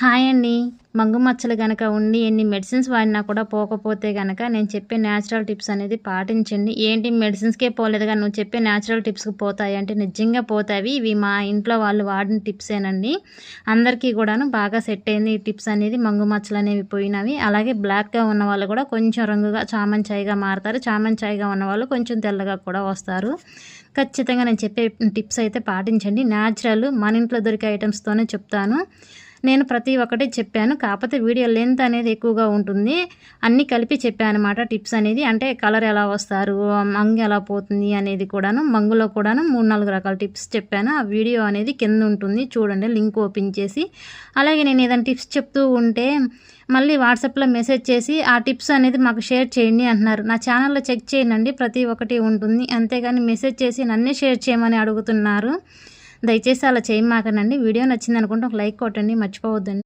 Hi అండి. మంగు మచ్చలు కనుక ఉండి ఎన్ని మెడిసిన్స్ వాడినా కూడా పోకపోతే కనుక నేను చెప్పే న్యాచురల్ టిప్స్ అనేది పాటించండి. ఏంటి మెడిసిన్స్కే పోలేదు కానీ నువ్వు చెప్పే న్యాచురల్ టిప్స్కి పోతాయి అంటే నిజంగా పోతాయి. ఇవి మా ఇంట్లో వాళ్ళు వాడిన టిప్సేనండి అందరికీ కూడాను బాగా సెట్ అయింది ఈ టిప్స్ అనేది. మంగు మచ్చలు అనేవి పోయినవి. అలాగే బ్లాక్గా ఉన్న వాళ్ళు కూడా కొంచెం రంగుగా చామంచాయిగా మారుతారు. చామంచాయిగా ఉన్న వాళ్ళు కొంచెం తెల్లగా కూడా వస్తారు. ఖచ్చితంగా నేను చెప్పే టిప్స్ అయితే పాటించండి. న్యాచురల్ మన ఇంట్లో దొరికే ఐటమ్స్తోనే చెప్తాను. నేను ప్రతి ఒక్కటి చెప్పాను. కాకపోతే వీడియో లెంత్ అనేది ఎక్కువగా ఉంటుంది. అన్నీ కలిపి చెప్పాను అనమాట టిప్స్ అనేది. అంటే కలర్ ఎలా వస్తారు మంగు ఎలా పోతుంది అనేది కూడాను మంగులో కూడాను మూడు నాలుగు రకాల టిప్స్ చెప్పాను. ఆ వీడియో అనేది కింద ఉంటుంది. చూడండి లింక్ ఓపెన్ చేసి. అలాగే నేను ఏదైనా టిప్స్ చెప్తూ ఉంటే మళ్ళీ వాట్సాప్లో మెసేజ్ చేసి ఆ టిప్స్ అనేది మాకు షేర్ చేయండి అంటున్నారు. నా ఛానల్లో చెక్ చేయండి. ప్రతి ఒక్కటి ఉంటుంది. అంతేగాని మెసేజ్ చేసి నన్నే షేర్ చేయమని అడుగుతున్నారు. దయచేసి అలా చేయమాకనండి. వీడియో నచ్చింది అనుకుంటే ఒక లైక్ కొట్టండి. మర్చిపోవద్దండి.